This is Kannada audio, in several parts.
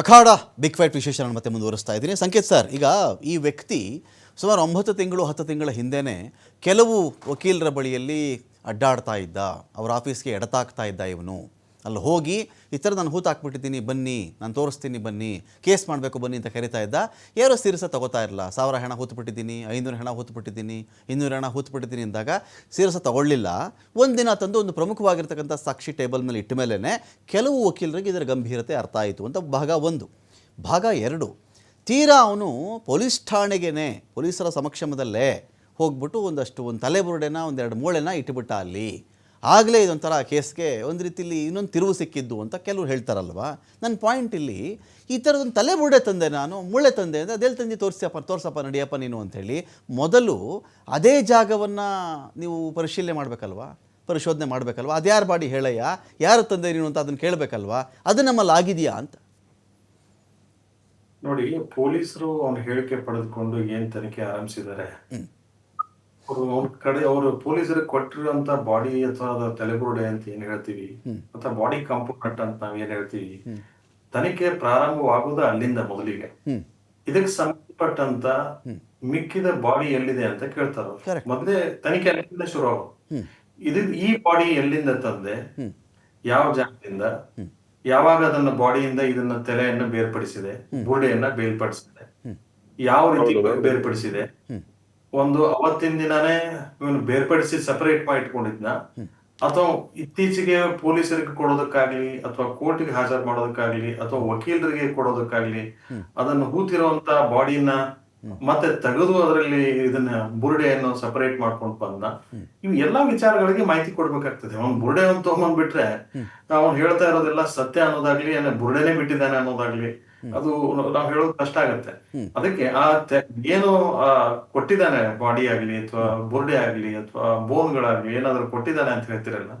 ಅಖಾಡ ಬಿಗ್ ಫೈಟ್ ವಿಶೇಷ ನಾನು ಮತ್ತೆ ಮುಂದುವರಿಸ್ತಾ ಇದ್ದೀನಿ. ಸಂಕೇತ್ ಸರ್, ಈಗ ಈ ವ್ಯಕ್ತಿ ಸುಮಾರು ಒಂಬತ್ತು ತಿಂಗಳು, ಹತ್ತು ತಿಂಗಳ ಹಿಂದೆಯೇ ಕೆಲವು ವಕೀಲರ ಬಳಿಯಲ್ಲಿ ಅಡ್ಡಾಡ್ತಾ ಇದ್ದ, ಅವರ ಆಫೀಸ್ಗೆ ಎಡತಾಕ್ತಾ ಇದ್ದ ಇವನು. ಅಲ್ಲಿ ಹೋಗಿ ಈ ಥರ ನಾನು ಹೂತು ಹಾಕ್ಬಿಟ್ಟಿದ್ದೀನಿ, ಬನ್ನಿ, ನಾನು ತೋರಿಸ್ತೀನಿ, ಬನ್ನಿ, ಕೇಸ್ ಮಾಡಬೇಕು, ಬನ್ನಿ ಅಂತ ಕರಿತಾ ಇದ್ದ. ಯಾರೋ ಸೀರಿಯಸ್ ತಗೋತಾ ಇರಲ್ಲ ಸಾವಿರ ಹೆಣ ಹೂತ್ಬಿಟ್ಟಿದ್ದೀನಿ, ಐನೂರು ಹೆಣ ಹೂತ್ಬಿಟ್ಟಿದ್ದೀನಿ, ಇನ್ನೂರು ಹೆಣ ಹೂತ್ಬಿಟ್ಟಿದ್ದೀನಿ ಅಂದಾಗ ಸೀರಿಯಸ್ ತಗೊಳ್ಳಿಲ್ಲ. ದಿನ ತಂದು ಒಂದು ಪ್ರಮುಖವಾಗಿರ್ತಕ್ಕಂಥ ಸಾಕ್ಷಿ ಟೇಬಲ್ ಮೇಲೆ ಇಟ್ಟ ಮೇಲೇ ಕೆಲವು ವಕೀಲರಿಗೆ ಇದರ ಗಂಭೀರತೆ ಅರ್ಥ ಆಯಿತು ಅಂತ ಭಾಗ ಒಂದು. ಭಾಗ ಎರಡು, ತೀರಾ ಅವನು ಪೊಲೀಸ್ ಠಾಣೆಗೇನೆ, ಪೊಲೀಸರ ಸಮಕ್ಷಮದಲ್ಲೇ ಹೋಗ್ಬಿಟ್ಟು ಒಂದಷ್ಟು ಒಂದು ತಲೆಬುರುಡೆನ ಒಂದೆರಡು ಮೂಳೆನ ಇಟ್ಬಿಟ್ಟ ಅಲ್ಲಿ. ಆಗಲೇ ಇದೊಂಥರ ಕೇಸ್ಗೆ ಒಂದು ರೀತಿಲಿ ಇನ್ನೊಂದು ತಿರುವು ಸಿಕ್ಕಿದ್ದು ಅಂತ ಕೆಲವರು ಹೇಳ್ತಾರಲ್ವಾ? ನನ್ನ ಪಾಯಿಂಟ್ ಇಲ್ಲಿ ಈ ಥರದೊಂದು ಮುಳ್ಳೆ ತಂದೆ ನಾನು ಮುಳ್ಳೆ ತಂದೆ ಅಂದರೆ ಅದೇ ತಂದೆ ತೋರಿಸಪ್ಪ ತೋರಿಸಪ್ಪ ನಡಿಯಪ್ಪ ನೀನು ಅಂಥೇಳಿ ಮೊದಲು ಅದೇ ಜಾಗವನ್ನು ನೀವು ಪರಿಶೀಲನೆ ಮಾಡಬೇಕಲ್ವಾ? ಪರಿಶೋಧನೆ ಮಾಡಬೇಕಲ್ವಾ? ಅದ್ಯಾರ ಬಾಡಿ ಹೇಳಯ್ಯ? ಯಾರು ತಂದೆ ನೀನು ಅಂತ ಅದನ್ನು ಕೇಳಬೇಕಲ್ವಾ? ಅದು ನಮ್ಮಲ್ಲಿ ಆಗಿದೆಯಾ ಅಂತ? ನೋಡಿ ಪೊಲೀಸರು ಅವನ ಹೇಳಿಕೆ ಪಡೆದುಕೊಂಡು ಏನು ತನಿಖೆ ಆರಂಭಿಸಿದ್ದಾರೆ? ಅವರು ಅವ್ರ ಕಡೆ ಅವರು ಪೊಲೀಸರಿಗೆ ಕೊಟ್ಟಿರುವಂತ ಬಾಡಿ ಅಥವಾ ತಲೆಬುರುಡೆ ಅಂತ ಏನ್ ಹೇಳ್ತೀವಿ? ಅಥವಾ ಬಾಡಿ ಕಂಪೋನೆಂಟ್ ಅಂತ ನಾವ್ ಏನ್ ಹೇಳ್ತೀವಿ? ತನಿಖೆ ಪ್ರಾರಂಭವಾಗುವುದು ಅಲ್ಲಿಂದ ಮೊದಲಿಗೆ. ಇದಕ್ಕೆ ಸಂಬಂಧಪಟ್ಟಂತ ಮಿಕ್ಕಿದ ಬಾಡಿ ಎಲ್ಲಿದೆ ಅಂತ ಕೇಳ್ತಾರ. ಮೊದಲೇ ತನಿಖೆ ಅಲ್ಲಿಂದ ಶುರು ಆಗೋದು. ಇದು ಈ ಬಾಡಿ ಎಲ್ಲಿಂದ ತಂದೆ? ಯಾವ ಜಾಗದಿಂದ? ಯಾವಾಗ ಅದನ್ನ ಬಾಡಿಯಿಂದ ಇದನ್ನ ತಲೆಯನ್ನ ಬೇರ್ಪಡಿಸಿದೆ? ಬುರುಡೆಯನ್ನ ಬೇರ್ಪಡಿಸಿದೆ? ಯಾವ ರೀತಿ ಬೇರ್ಪಡಿಸಿದೆ? ಒಂದು ಅವತ್ತಿನ ದಿನಾನೇ ಇವನು ಬೇರ್ಪಡಿಸಿ ಸೆಪರೇಟ್ ಮಾಡಿ ಇಟ್ಕೊಂಡಿದ್ನ. ಅಥವಾ ಇತ್ತೀಚೆಗೆ ಪೊಲೀಸರಿಗೆ ಕೊಡೋದಕ್ಕಾಗ್ಲಿ ಅಥವಾ ಕೋರ್ಟಿಗೆ ಹಾಜರ್ ಮಾಡೋದಕ್ಕಾಗ್ಲಿ ಅಥವಾ ವಕೀಲರಿಗೆ ಕೊಡೋದಕ್ಕಾಗ್ಲಿ ಅದನ್ನು ಹೂತಿರುವಂತ ಬಾಡಿನ ಮತ್ತೆ ತೆಗೆದು ಅದರಲ್ಲಿ ಇದನ್ನ ಬುರುಡೆಯನ್ನು ಸಪರೇಟ್ ಮಾಡ್ಕೊಂಡು ಬಂದ. ಇವು ಎಲ್ಲಾ ವಿಚಾರಗಳಿಗೆ ಮಾಹಿತಿ ಕೊಡ್ಬೇಕಾಗ್ತದೆ. ಅವ್ನ್ ಬುರುಡೆ ಅಂತ ತಗೊಂಡ್ಬಿಟ್ರೆ ಅವ್ನು ಹೇಳ್ತಾ ಇರೋದೆಲ್ಲ ಸತ್ಯ ಅನ್ನೋದಾಗ್ಲಿ ಅಂದ್ರೆ ಬುರುಡೆನೆ ಬಿಟ್ಟಿದ್ದಾನೆ ಅನ್ನೋದಾಗ್ಲಿ ಅದು ನಾವ್ ಹೇಳೋದು ಕಷ್ಟ ಆಗತ್ತೆ. ಅದಕ್ಕೆ ಆ ಏನು ಆ ಕೊಟ್ಟಿದ್ದಾನೆ ಬಾಡಿ ಆಗ್ಲಿ ಅಥವಾ ಬುರುಡೆ ಆಗ್ಲಿ ಅಥವಾ ಬೋನ್ಗಳಾಗ್ಲಿ ಏನಾದ್ರು ಕೊಟ್ಟಿದ್ದಾನೆ ಅಂತ ಹೇಳ್ತಿರಲ್ಲ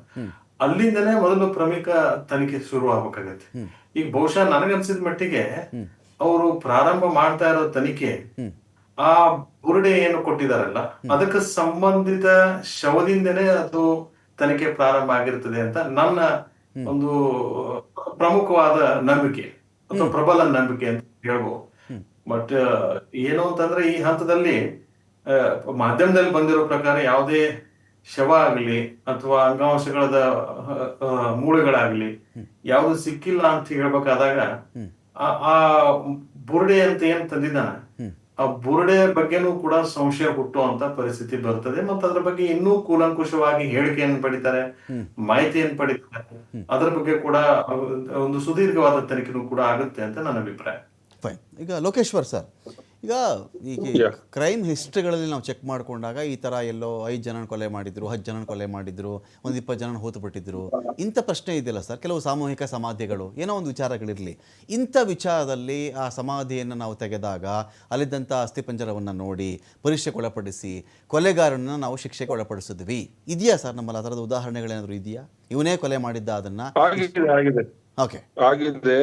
ಅಲ್ಲಿಂದನೇ ಮೊದಲು ಪ್ರಮುಖ ತನಿಖೆ ಶುರು ಆಗ್ಬೇಕಾಗತ್ತೆ ಈಗ ಬಹುಶಃ ನನಗನ್ಸಿದ ಮಟ್ಟಿಗೆ ಅವರು ಪ್ರಾರಂಭ ಮಾಡ್ತಾ ಇರೋ ತನಿಖೆ ಆ ಬುರುಡೆ ಏನು ಕೊಟ್ಟಿದಾರಲ್ಲ ಅದಕ್ಕೆ ಸಂಬಂಧಿತ ಶವದಿಂದನೇ ಅದು ತನಿಖೆ ಪ್ರಾರಂಭ ಆಗಿರ್ತದೆ ಅಂತ ನನ್ನ ಒಂದು ಪ್ರಮುಖವಾದ ನಂಬಿಕೆ ಅಥವಾ ಪ್ರಬಲ ನಂಬಿಕೆ ಅಂತ ಹೇಳ್ಬೋದು. ಬಟ್ ಏನು ಅಂತಂದ್ರೆ ಈ ಹಂತದಲ್ಲಿ ಮಾಧ್ಯಮದಲ್ಲಿ ಬಂದಿರೋ ಪ್ರಕಾರ ಯಾವುದೇ ಶವ ಆಗಲಿ ಅಥವಾ ಅಂಗಾಂಶಗಳ ಮೂಳೆಗಳಾಗ್ಲಿ ಯಾವ್ದು ಸಿಕ್ಕಿಲ್ಲ ಅಂತ ಹೇಳ್ಬೇಕಾದಾಗ ಆ- ಬುರುಡೆ ಅಂತ ಏನ್ ತಂದಿದ್ದಾನ? ಆ ಬುರುಡೆ ಬಗ್ಗೆನೂ ಕೂಡ ಸಂಶಯ ಹುಟ್ಟುವಂತ ಪರಿಸ್ಥಿತಿ ಬರ್ತದೆ. ಮತ್ತೆ ಅದ್ರ ಬಗ್ಗೆ ಇನ್ನೂ ಕೂಲಂಕುಷವಾಗಿ ಹೇಳಿಕೆಯನ್ನು ಪಡಿತಾರೆ ಮಾಹಿತಿಯನ್ನು ಪಡಿತಾರೆ. ಅದರ ಬಗ್ಗೆ ಕೂಡ ಒಂದು ಸುದೀರ್ಘವಾದ ತನಿಖೆನೂ ಕೂಡ ಆಗುತ್ತೆ ಅಂತ ನನ್ನ ಅಭಿಪ್ರಾಯ. ಫೈನ್ ಈಗ ಲೋಕೇಶ್ವರ್ ಸರ್ ಈಗ ಈಗ ಕ್ರೈಮ್ ಹಿಸ್ಟ್ರಿಗಳಲ್ಲಿ ನಾವು ಚೆಕ್ ಮಾಡಿಕೊಂಡಾಗ ಈ ಥರ ಎಲ್ಲೋ ಐದು ಜನ ಕೊಲೆ ಮಾಡಿದ್ರು ಹತ್ತು ಜನ ಕೊಲೆ ಮಾಡಿದ್ರು ಒಂದು ಇಪ್ಪತ್ತು ಜನ ಹೋತುಬಿಟ್ಟಿದ್ರು. ಇಂಥ ಪ್ರಶ್ನೆ ಇದೆಯಲ್ಲ ಸರ್ ಕೆಲವು ಸಾಮೂಹಿಕ ಸಮಾಧಿಗಳು ಏನೋ ಒಂದು ವಿಚಾರಗಳಿರಲಿ. ಇಂಥ ವಿಚಾರದಲ್ಲಿ ಆ ಸಮಾಧಿಯನ್ನು ನಾವು ತೆಗೆದಾಗ ಅಲ್ಲಿದ್ದಂಥ ಅಸ್ಥಿಪಂಜರವನ್ನು ನೋಡಿ ಪರೀಕ್ಷೆಗೆ ಒಳಪಡಿಸಿ ಕೊಲೆಗಾರನ ನಾವು ಶಿಕ್ಷೆಗೆ ಒಳಪಡಿಸಿದ್ವಿ. ಇದೆಯಾ ಸರ್ ನಮ್ಮಲ್ಲಿ? ಅದರದ ಥರದ ಉದಾಹರಣೆಗಳೇನಾದರೂ ಇದೆಯಾ? ಇವನೇ ಕೊಲೆ ಮಾಡಿದ್ದ ಅದನ್ನು? ಆಗಿದೆ ಆಗಿದೆ. ಓಕೆ ಆಗಿದೆ.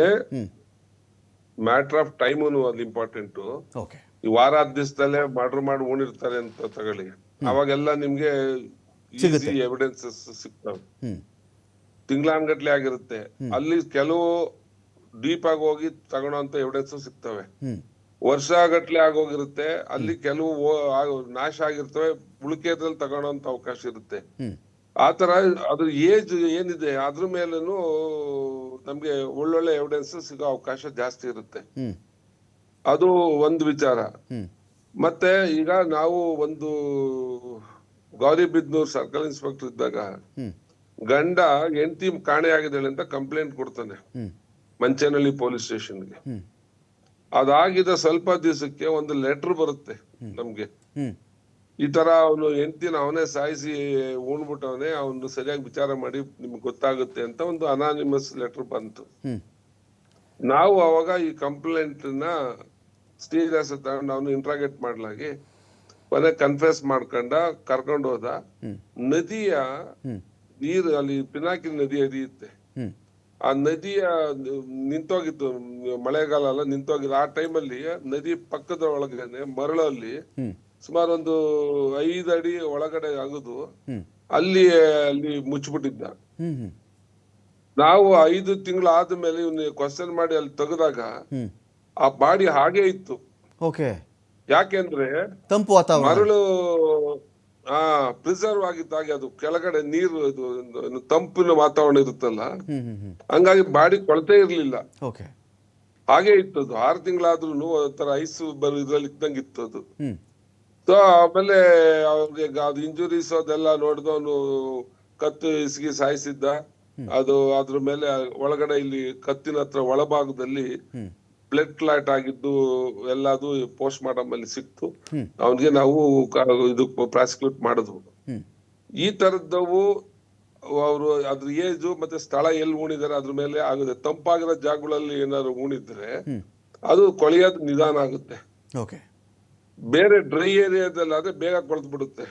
ಮ್ಯಾಟರ್ ಆಫ್ ಟೈಮ್ ಅಲ್ಲಿ ಇಂಪಾರ್ಟೆಂಟ್ ಓಕೆ ಈ ವಾರ ದಿವಸದಲ್ಲೇ ಮರ್ಡರ್ ಮಾಡಿ ಉಣಿರ್ತಾರೆ ಅಂತ ತಗೊಳ್ಳಿ. ಅವಾಗೆಲ್ಲ ನಿಮ್ಗೆ. ಎವಿಡೆನ್ಸಸ್ ಸಿಗ್ತಾವೆ. ತಿಂಗಳಾನ್ಗಟ್ಲೆ ಆಗಿರುತ್ತೆ. ಅಲ್ಲಿ ಕೆಲವು ಡೀಪ್ ಆಗಿ ಹೋಗಿ ತಗೊಳೋಂತ ಎವಿಡೆನ್ಸ್ ಸಿಗ್ತವೆ. ವರ್ಷಗಟ್ಲೆ ವರ್ಷ ಗಟ್ಲೆ ಆಗೋಗಿರುತ್ತೆ ಅಲ್ಲಿ ಕೆಲವು ನಾಶ ಆಗಿರ್ತವೆ. ಉಳಿಕೆದ್ರಲ್ಲಿ ತಗೊಳೋಂತ ಅವಕಾಶ ಇರುತ್ತೆ. ಹ್ಞೂ ಆತರ ಅದ್ರ ಏಜ್ ಏನಿದೆ ಅದ್ರ ಮೇಲೂ ನಮ್ಗೆ ಒಳ್ಳೊಳ್ಳೆ ಎವಿಡೆನ್ಸ್ ಸಿಗೋ ಅವಕಾಶ ಜಾಸ್ತಿ ಇರುತ್ತೆ. ಅದು ಒಂದು ವಿಚಾರ. ಮತ್ತೆ ಈಗ ನಾವು ಒಂದು ಗೌರಿಬಿದ್ನೂರ್ ಸರ್ಕಲ್ ಇನ್ಸ್ಪೆಕ್ಟರ್ ಇದ್ದಾಗ ಗಂಡ ಹೆಂಡತಿ ಕಾಣೆ ಆಗಿದ್ದಾಳೆ ಅಂತ ಕಂಪ್ಲೇಂಟ್ ಕೊಡ್ತಾನೆ. ಮಂಚೇನಹಳ್ಳಿ ಪೊಲೀಸ್ ಸ್ಟೇಷನ್ಗೆ ಗೆ. ಅದಾಗಿದ ಸ್ವಲ್ಪ ದಿವಸಕ್ಕೆ ಒಂದು ಲೆಟರ್ ಬರುತ್ತೆ ನಮ್ಗೆ. ಈ ತರ ಅವನು ಹೆಂಡತಿನ ಅವನೇ ಸಾಯಿಸಿ ಉಣ್ಬಿಟ್ಟವನೇ ಅವನು ಸರಿಯಾಗಿ ವಿಚಾರ ಮಾಡಿ ನಿಮ್ಗೆ ಗೊತ್ತಾಗುತ್ತೆ ಅಂತ ಒಂದು ಅನಾನಿಮಸ್ ಲೆಟರ್ ಬಂತು. ನಾವು ಅವಾಗ ಈ ಕಂಪ್ಲೇಂಟ್ನ ಸೀರಿಯಸ್ ತಗೊಂಡು ಅವನು ಇಂಟ್ರಾಗೇಟ್ ಮಾಡ್ಲಾಗಿ ಮನೆ ಕನ್ಫೆಸ್ ಮಾಡ್ಕೊಂಡ ಕರ್ಕೊಂಡು ಹೋದ. ನದಿಯ. ನೀರು ಅಲ್ಲಿ ಪಿನಾಕಿ ನದಿ ಹರಿಯುತ್ತೆ ಆ ನದಿಯ ನಿಂತೋಗಿತ್ತು ಮಳೆಗಾಲ ಎಲ್ಲ ನಿಂತೋಗಿದ್ದು ಆ ಟೈಮಲ್ಲಿ ನದಿ ಪಕ್ಕದ ಒಳಗಡೆ ಮರಳಲ್ಲಿ ಸುಮಾರು ಒಂದು ಐದು ಅಡಿ ಒಳಗಡೆ ಆಗುದು ಅಲ್ಲಿ ಅಲ್ಲಿ ಮುಚ್ಚಿಬಿಟ್ಟಿದ್ದ. ನಾವು ಐದು ತಿಂಗಳು ಆದ್ಮೇಲೆ ಇವ್ನ ಕ್ವಶನ್ ಮಾಡಿ ಅಲ್ಲಿ ತೆಗೆದಾಗ ಆ ಬಾಡಿ ಹಾಗೆ ಇತ್ತು. ಓಕೆ. ಯಾಕೆಂದ್ರೆ ತಂಪು ವಾತಾವರಣ. ಮರಳು ಆ ಪ್ರಿಸರ್ವ್ ಆಗಿದ್ದಾಗೆ ಅದು ಕೆಳಗಡೆ ನೀರು ಇದು ತಂಪಿನ ವಾತಾವರಣ ಇರುತ್ತಲ್ಲ? ಹಂಗಾಗಿ ಬಾಡಿ ಕೊಳತೆ ಇರ್ಲಿಲ್ಲ. ಹಾಗೆ ಇತ್ತು ಅದು ಆರು ತಿಂಗಳಾದ್ರೂ ಒಂಥರ ಐಸು ಬರ ಇದ್ರಲ್ಲಿ ಇದ್ದಂಗೆ ಇತ್ತು ಅದು ಸೊ ಆಮೇಲೆ ಅವ್ರಿಗೆ ಅದು ಇಂಜುರೀಸ್ ಅದೆಲ್ಲ ನೋಡಿದವನು ಕತ್ತು ಇಸ್ಗಿ ಸಾಯಿಸಿದ್ದ. ಅದು ಅದ್ರ ಮೇಲೆ ಒಳಗಡೆ ಇಲ್ಲಿ ಕತ್ತಿನ ಹತ್ರ ಒಳಭಾಗದಲ್ಲಿ ಬ್ಲಡ್ ಕ್ಲಾಟ್ ಆಗಿದ್ದು ಎಲ್ಲದು ಪೋಸ್ಟ್ ಮಾರ್ಟಮ್ ಅಲ್ಲಿ ಸಿಕ್ತು. ಅವನಿಗೆ ನಾವು ಇದು ಪ್ರಾಸಿಕ್ಯೂಟ್ ಮಾಡಿದ್ವು. ಈ ತರದವು ಅವರು ಅದ್ರ ಏಜು ಮತ್ತೆ ಸ್ಥಳ ಎಲ್ಲಿ ಉಣಿದಾರೆ ಅದ್ರ ಮೇಲೆ ಆಗುತ್ತೆ. ತಂಪಾಗಿರೋ ಜಾಗಗಳಲ್ಲಿ ಏನಾದ್ರು ಉಣಿದ್ರೆ ಅದು ಕೊಳೆಯೋದು ನಿಧಾನ ಆಗುತ್ತೆ. ಓಕೆ. ಬೇರೆ ಡ್ರೈ ಏರಿಯಾದಲ್ಲಿ ಆದ್ರೆ ಬೇಗ ಕೊಳೆತು ಬಿಡುತ್ತೆ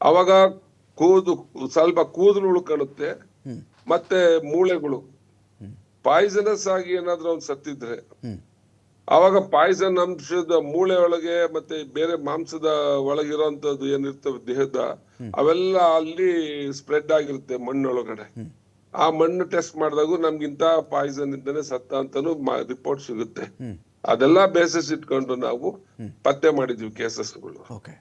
ಅವಾಗ ಕೂದು ಸ್ವಲ್ಪ ಕೂದಲು ಉಳ್ಕೊಳ್ಳುತ್ತೆ ಮತ್ತೆ ಮೂಳೆಗಳು. ಪಾಯ್ಸನಸ್ ಆಗಿ ಏನಾದ್ರೂ ಒಂದು ಸತ್ತಿದ್ರೆ ಅವಾಗ ಪಾಯ್ಸನ್ ಅಂಶದ ಮೂಳೆ ಒಳಗೆ ಮತ್ತೆ ಬೇರೆ ಮಾಂಸದ ಒಳಗಿರೋಂಥದ್ದು ಏನಿರ್ತವೆ ದೇಹದ ಅವೆಲ್ಲ ಅಲ್ಲಿ ಸ್ಪ್ರೆಡ್ ಆಗಿರುತ್ತೆ ಮಣ್ಣೊಳಗಡೆ. ಆ ಮಣ್ಣು ಟೆಸ್ಟ್ ಮಾಡಿದಾಗ ನಮ್ಗಿಂತ ಪಾಯ್ಸನ್ ಇಂದಾನೆ ಸತ್ತ ಅಂತಾನು ರಿಪೋರ್ಟ್ ಸಿಗುತ್ತೆ. ಅದೆಲ್ಲ ಬೇಸಿಸ್ ಇಟ್ಕೊಂಡು ನಾವು ಪತ್ತೆ ಮಾಡಿದ್ವಿ ಕೇಸಸ್ಗಳು ಓಕೆ